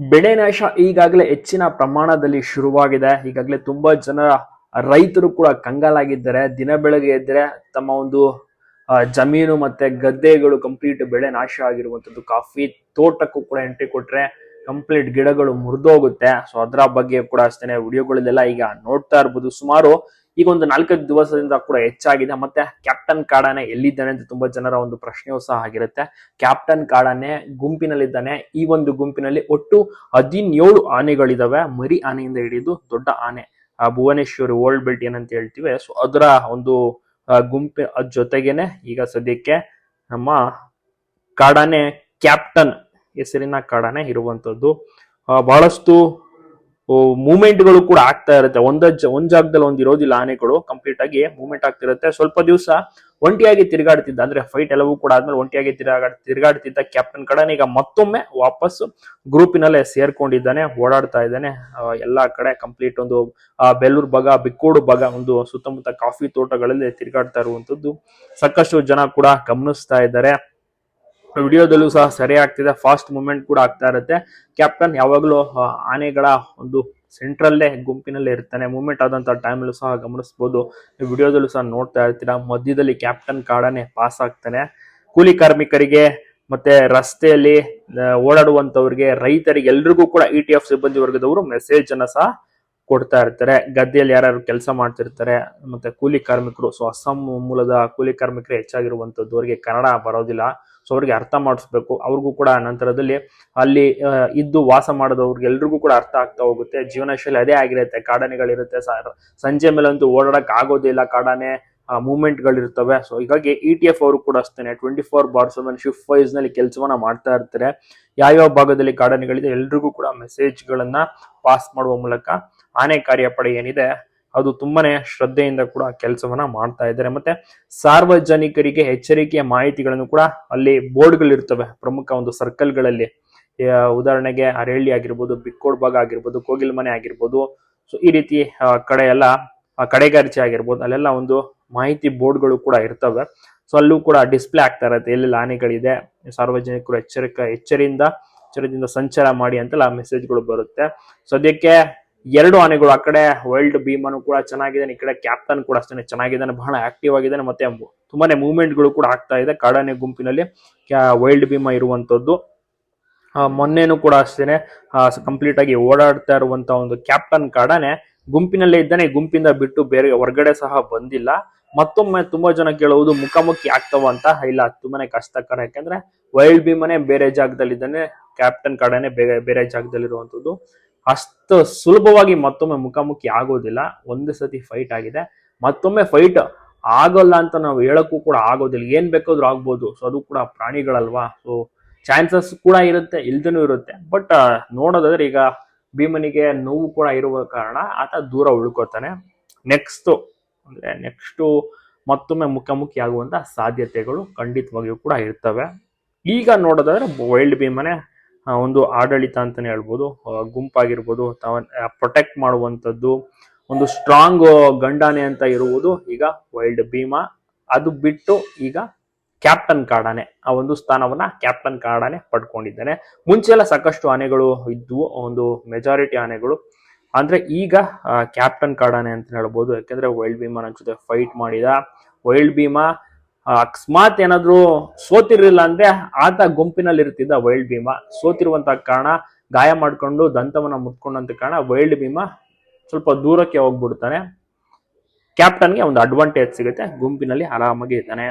ಬೆಳೆ ನಾಶ ಈಗಾಗಲೇ ಹೆಚ್ಚಿನ ಪ್ರಮಾಣದಲ್ಲಿ ಶುರುವಾಗಿದೆ. ಈಗಾಗಲೇ ತುಂಬಾ ಜನ ರೈತರು ಕೂಡ ಕಂಗಾಲಾಗಿದ್ದಾರೆ. ದಿನ ಬೆಳಗ್ಗೆ ಎದ್ದರೆ ತಮ್ಮ ಒಂದು ಜಮೀನು ಮತ್ತೆ ಗದ್ದೆಗಳು ಕಂಪ್ಲೀಟ್ ಬೆಳೆ ನಾಶ ಆಗಿರುವಂತದ್ದು ಕಾಫಿ ತೋಟಕ್ಕೂ ಕೂಡ ಎಂಟ್ರಿ ಕೊಟ್ರೆ ಕಂಪ್ಲೀಟ್ ಗಿಡಗಳು ಮುರಿದೋಗುತ್ತೆ. ಸೊ ಅದರ ಬಗ್ಗೆ ಕೂಡ ಅಷ್ಟೇ ವಿಡಿಯೋಗಳಲ್ಲೆಲ್ಲ ಈಗ ನೋಡ್ತಾ ಇರ್ಬೋದು. ಸುಮಾರು ಈಗ ಒಂದು ನಾಲ್ಕೈದು ದಿವಸದಿಂದ ಕೂಡ ಹೆಚ್ಚಾಗಿದೆ. ಮತ್ತೆ ಕ್ಯಾಪ್ಟನ್ ಕಾಡಾನೆ ಎಲ್ಲಿದ್ದಾನೆ ಅಂತ ತುಂಬಾ ಜನರ ಒಂದು ಪ್ರಶ್ನೆಯೂ ಸಹ ಆಗಿರುತ್ತೆ. ಕ್ಯಾಪ್ಟನ್ ಕಾಡಾನೆ ಗುಂಪಿನಲ್ಲಿದ್ದಾನೆ. ಈ ಒಂದು ಗುಂಪಿನಲ್ಲಿ ಒಟ್ಟು ಹದಿನೇಳು ಆನೆಗಳಿದಾವೆ. ಮರಿ ಆನೆಯಿಂದ ಹಿಡಿದು ದೊಡ್ಡ ಆನೆ, ಆ ಭುವನೇಶ್ವರಿ ಓಲ್ಡ್ ಬೆಲ್ಟ್ ಏನಂತ ಹೇಳ್ತೀವಿ. ಸೊ ಅದರ ಒಂದು ಗುಂಪಿನ ಗುಂಪಿ ಜೊತೆಗೇನೆ ಈಗ ಸದ್ಯಕ್ಕೆ ನಮ್ಮ ಕಾಡಾನೆ ಕ್ಯಾಪ್ಟನ್ ಹೆಸರಿನ ಕಾಡಾನೆ ಇರುವಂತದ್ದು. ಬಹಳಷ್ಟು ಮೂಮೆಂಟ್ಗಳು ಕೂಡ ಆಗ್ತಾ ಇರುತ್ತೆ. ಒಂದ ಒಂದ್ ಜಾಗದಲ್ಲಿ ಒಂದ್ ಇರೋದಿಲ್ಲ ಆನೆಗಳು ಕಂಪ್ಲೀಟ್ ಆಗಿ ಮೂವ್ಮೆಂಟ್ ಆಗ್ತಿರುತ್ತೆ ಸ್ವಲ್ಪ ದಿವಸ ಒಂಟಿಯಾಗಿ ತಿರುಗಾಡ್ತಿದ್ದ, ಅಂದ್ರೆ ಫೈಟ್ ಎಲ್ಲವೂ ಕೂಡ ಆದ್ಮೇಲೆ ಒಂಟಿಯಾಗಿ ತಿರುಗಾಡ್, ತಿರುಗಾಡ್ತಿದ್ದ ಕ್ಯಾಪ್ಟನ್ ಕಡನ್ ಈಗ ಮತ್ತೊಮ್ಮೆ ವಾಪಸ್ ಗ್ರೂಪಿನಲ್ಲೇ ಸೇರ್ಕೊಂಡಿದ್ದಾನೆ, ಓಡಾಡ್ತಾ ಇದ್ದಾನೆ. ಎಲ್ಲಾ ಕಡೆ ಕಂಪ್ಲೀಟ್ ಒಂದು ಬೆಲ್ಲೂರ್ ಭಾಗ ಬಿಕ್ಕೋಡು ಭಾಗ ಒಂದು ಸುತ್ತಮುತ್ತ ಕಾಫಿ ತೋಟಗಳಲ್ಲಿ ತಿರುಗಾಡ್ತಾ ಇರುವಂತದ್ದು. ಸಾಕಷ್ಟು ಜನ ಕೂಡ ಗಮನಿಸ್ತಾ ಇದ್ದಾರೆ. ವಿಡಿಯೋದಲ್ಲೂ ಸಹ ಸರಿ ಆಗ್ತಿದೆ. ಫಾಸ್ಟ್ ಮೂಮೆಂಟ್ ಕೂಡ ಆಗ್ತಾ ಇರುತ್ತೆ. ಕ್ಯಾಪ್ಟನ್ ಯಾವಾಗಲೂ ಆನೆಗಳ ಒಂದು ಸೆಂಟ್ರಲ್ಲೇ ಗುಂಪಿನಲ್ಲೇ ಇರ್ತಾನೆ. ಮೂಮೆಂಟ್ ಆದಂಥ ಟೈಮಲ್ಲೂ ಸಹ ಗಮನಿಸ್ಬೋದು. ವಿಡಿಯೋದಲ್ಲೂ ಸಹ ನೋಡ್ತಾ ಇರ್ತೀರಾ. ಮಧ್ಯದಲ್ಲಿ ಕ್ಯಾಪ್ಟನ್ ಕಾಡನೆ ಪಾಸ್ ಆಗ್ತಾನೆ. ಕೂಲಿ ಕಾರ್ಮಿಕರಿಗೆ ಮತ್ತೆ ರಸ್ತೆಯಲ್ಲಿ ಓಡಾಡುವಂಥವ್ರಿಗೆ, ರೈತರಿಗೆ ಎಲ್ರಿಗೂ ಕೂಡ ಇ ಟಿ ಎಫ್ ಸಿಬ್ಬಂದಿ ವರ್ಗದವರು ಮೆಸೇಜ್ ಅನ್ನ ಸಹ ಕೊಡ್ತಾ ಇರ್ತಾರೆ. ಗದ್ದೆಯಲ್ಲಿ ಯಾರ್ಯಾರು ಕೆಲಸ ಮಾಡ್ತಿರ್ತಾರೆ. ಮತ್ತೆ ಕೂಲಿ ಕಾರ್ಮಿಕರು, ಸೊ ಅಸ್ಸಾಂ ಮೂಲದ ಕೂಲಿ ಕಾರ್ಮಿಕರು ಹೆಚ್ಚಾಗಿರುವಂಥದ್ದು ಅವರಿಗೆ ಕನ್ನಡ ಬರೋದಿಲ್ಲ. ಸೊ ಅವ್ರಿಗೆ ಅರ್ಥ ಮಾಡಿಸ್ಬೇಕು. ಅವ್ರಿಗೂ ಕೂಡ ನಂತರದಲ್ಲಿ ಅಲ್ಲಿ ಇದ್ದು ವಾಸ ಮಾಡೋದವ್ರಿಗೆ ಎಲ್ರಿಗೂ ಕೂಡ ಅರ್ಥ ಆಗ್ತಾ ಹೋಗುತ್ತೆ. ಜೀವನ ಶೈಲಿ ಅದೇ ಆಗಿರುತ್ತೆ. ಕಾಡಾನೆಗಳಿರುತ್ತೆ. ಸಂಜೆ ಮೇಲಂತೂ ಅಂತೂ ಓಡಾಡಕ್ ಆಗೋದಿಲ್ಲ ಕಾಡಾನೆ ಮೂವ್ಮೆಂಟ್ ಗಳಿರ್ತವೆ ಸೊ, ಹೀಗಾಗಿ ಇ ಟಿ ಎಫ್ ಅವರು ಕೂಡ ಅಷ್ಟೇ twenty four bar seven shift ವೈಸ್ನಲ್ಲಿ ಕೆಲಸವನ್ನ ಮಾಡ್ತಾ ಇರ್ತಾರೆ. ಯಾವ್ಯಾವ ಭಾಗದಲ್ಲಿ ಕಾಡಾನೆಗಳಿದೆ ಎಲ್ರಿಗೂ ಕೂಡ ಮೆಸೇಜ್ ಗಳನ್ನ ಪಾಸ್ ಮಾಡುವ ಮೂಲಕ ಆನೆ ಕಾರ್ಯಪಡೆ ಏನಿದೆ ಅದು ತುಂಬಾನೇ ಶ್ರದ್ಧೆಯಿಂದ ಕೂಡ ಕೆಲಸವನ್ನ ಮಾಡ್ತಾ ಇದ್ದಾರೆ. ಮತ್ತೆ ಸಾರ್ವಜನಿಕರಿಗೆ ಎಚ್ಚರಿಕೆಯ ಮಾಹಿತಿಗಳನ್ನು ಕೂಡ ಅಲ್ಲಿ ಬೋರ್ಡ್ಗಳಿರ್ತವೆ. ಪ್ರಮುಖ ಒಂದು ಸರ್ಕಲ್ಗಳಲ್ಲಿ. ಉದಾಹರಣೆಗೆ ಅರಹಳ್ಳಿ ಆಗಿರ್ಬೋದು, ಬಿಕ್ಕೋಡ್ ಭಾಗ ಆಗಿರ್ಬೋದು ಕೋಗಿಲ್ಮನೆ ಆಗಿರ್ಬೋದು. ಸೊ ಈ ರೀತಿ ಕಡೆ ಎಲ್ಲ ಕಡೆಗಾರಿಕೆ ಆಗಿರ್ಬೋದು. ಅಲ್ಲೆಲ್ಲ ಒಂದು ಮಾಹಿತಿ ಬೋರ್ಡ್ಗಳು ಕೂಡ ಇರ್ತವೆ. ಸೊ ಅಲ್ಲೂ ಕೂಡ ಡಿಸ್ಪ್ಲೇ ಆಗ್ತಾ ಇರುತ್ತೆ. ಎಲ್ಲೆಲ್ಲ ಆನೆಗಳಿದೆ, ಸಾರ್ವಜನಿಕರು ಎಚ್ಚರಿಕ, ಎಚ್ಚರಿಯಿಂದ, ಎಚ್ಚರದಿಂದ ಸಂಚಾರ ಮಾಡಿ ಅಂತೆಲ್ಲ ಮೆಸೇಜ್ಗಳು ಬರುತ್ತೆ. ಸದ್ಯಕ್ಕೆ ಎರಡು ಆನೆಗಳು ಆ ಕಡೆ ವೈಲ್ಡ್ ಭೀಮನು ಕೂಡ ಚೆನ್ನಾಗಿದ್ದಾನೆ, ಈ ಕಡೆ ಕ್ಯಾಪ್ಟನ್ ಕೂಡ ಅಷ್ಟೇ ಚೆನ್ನಾಗಿದ್ದಾನೆ, ಬಹಳ ಆಕ್ಟಿವ್ ಆಗಿದ್ದಾನೆ, ಮತ್ತೆ ತುಂಬಾನೇ ಮೂವ್ಮೆಂಟ್ಗಳು ಕೂಡ ಆಗ್ತಾ ಇದೆ, ಕಾಡಾನೆ ಗುಂಪಿನಲ್ಲಿ ವೈಲ್ಡ್ ಭೀಮ ಇರುವಂತದ್ದು. ಮೊನ್ನೆನು ಮೊನ್ನೆನೂ ಕೂಡ ಅಷ್ಟೇನೆ ಕಂಪ್ಲೀಟ್ ಆಗಿ ಓಡಾಡ್ತಾ ಇರುವಂತ ಒಂದು ಕ್ಯಾಪ್ಟನ್ ಕಾಡಾನೆ ಗುಂಪಿನಲ್ಲೇ ಇದ್ದಾನೆ ಗುಂಪಿಂದ ಬಿಟ್ಟು ಬೇರೆ ಹೊರಗಡೆ ಸಹ ಬಂದಿಲ್ಲ. ಮತ್ತೊಮ್ಮೆ ತುಂಬಾ ಜನ ಕೇಳುವುದು ಮುಖಾಮುಖಿ ಆಗ್ತಾವ ಅಂತ, ಇಲ್ಲ, ತುಂಬಾನೇ ಕಷ್ಟಕರ, ಯಾಕಂದ್ರೆ ವೈಲ್ಡ್ ಭೀಮನೆ ಬೇರೆ ಜಾಗದಲ್ಲಿದ್ದಾನೆ ಕ್ಯಾಪ್ಟನ್ ಕಾಡಾನೆ ಬೇರೆ ಬೇರೆ ಜಾಗದಲ್ಲಿರುವಂತದ್ದು. ಅಷ್ಟು ಸುಲಭವಾಗಿ ಮತ್ತೊಮ್ಮೆ ಮುಖಾಮುಖಿ ಆಗೋದಿಲ್ಲ. ಒಂದು ಸತಿ ಫೈಟ್ ಆಗಿದೆ. ಮತ್ತೊಮ್ಮೆ ಫೈಟ್ ಆಗೋಲ್ಲ ಅಂತ ನಾವು ಹೇಳಕ್ಕೂ ಕೂಡ ಆಗೋದಿಲ್ಲ. ಏನ್ ಬೇಕಾದ್ರೂ ಆಗ್ಬೋದು. ಸೊ ಅದು ಕೂಡ ಪ್ರಾಣಿಗಳಲ್ವಾ? ಸೊ ಚಾನ್ಸಸ್ ಕೂಡ ಇರುತ್ತೆ, ಇಲ್ದನೂ ಇರುತ್ತೆ. ಬಟ್ ನೋಡೋದಾದ್ರೆ ಈಗ ಭೀಮನಿಗೆ ನೋವು ಕೂಡ ಇರುವ ಕಾರಣ ಆತ ದೂರ ಉಳ್ಕೋತಾನೆ. ನೆಕ್ಸ್ಟ್ ಅಂದ್ರೆ ನೆಕ್ಸ್ಟ್ ಮತ್ತೊಮ್ಮೆ ಮುಖಾಮುಖಿ ಆಗುವಂತ ಸಾಧ್ಯತೆಗಳು ಖಂಡಿತವಾಗಿಯೂ ಕೂಡ ಇರ್ತವೆ. ಈಗ ನೋಡೋದಾದ್ರೆ ವೈಲ್ಡ್ ಭೀಮನೆ ಒಂದು ಆಡಳಿತ ಅಂತಾನೆ ಹೇಳ್ಬೋದು. ಗುಂಪಾಗಿರ್ಬೋದು. ಪ್ರೊಟೆಕ್ಟ್ ಮಾಡುವಂಥದ್ದು ಒಂದು ಸ್ಟ್ರಾಂಗ್ ಗಂಡಾನೆ ಅಂತ ಇರುವುದು. ಈಗ ವೈಲ್ಡ್ ಭೀಮಾ. ಅದು ಬಿಟ್ಟು ಈಗ ಕ್ಯಾಪ್ಟನ್ ಕಾಡಾನೆ. ಆ ಒಂದು ಸ್ಥಾನವನ್ನ ಕ್ಯಾಪ್ಟನ್ ಕಾಡಾನೆ ಪಡ್ಕೊಂಡಿದ್ದಾನೆ. ಮುಂಚೆ ಎಲ್ಲ ಸಾಕಷ್ಟು ಆನೆಗಳು ಇದ್ವು. ಒಂದು ಮೆಜಾರಿಟಿ ಆನೆಗಳು. ಅಂದ್ರೆ ಈಗ ಕ್ಯಾಪ್ಟನ್ ಕಾಡಾನೆ ಅಂತ ಹೇಳ್ಬೋದು. ಯಾಕಂದ್ರೆ ವೈಲ್ಡ್ ಭೀಮನ ಜೊತೆ ಫೈಟ್ ಮಾಡಿದ. ವೈಲ್ಡ್ ಭೀಮಾ ಅಕಸ್ಮಾತ್ ಏನಾದ್ರು ಸೋತಿರ್ಲಿಲ್ಲ ಅಂದ್ರೆ ಆತ ಗುಂಪಿನಲ್ಲಿ ಇರ್ತಿದ್ದ ವೈಲ್ಡ್ ಭೀಮ. ಸೋತಿರುವಂತ ಕಾರಣ, ಗಾಯ ಮಾಡ್ಕೊಂಡು ದಂತವನ್ನ ಮುಟ್ಕೊಂಡಂತ ಕಾರಣ ವೈಲ್ಡ್ ಭೀಮ ಸ್ವಲ್ಪ ದೂರಕ್ಕೆ ಹೋಗ್ಬಿಡ್ತಾನೆ. ಕ್ಯಾಪ್ಟನ್ಗೆ ಒಂದು ಅಡ್ವಾಂಟೇಜ್ ಸಿಗುತ್ತೆ, ಗುಂಪಿನಲ್ಲಿ ಆರಾಮಾಗಿ ಇದ್ದಾನೆ.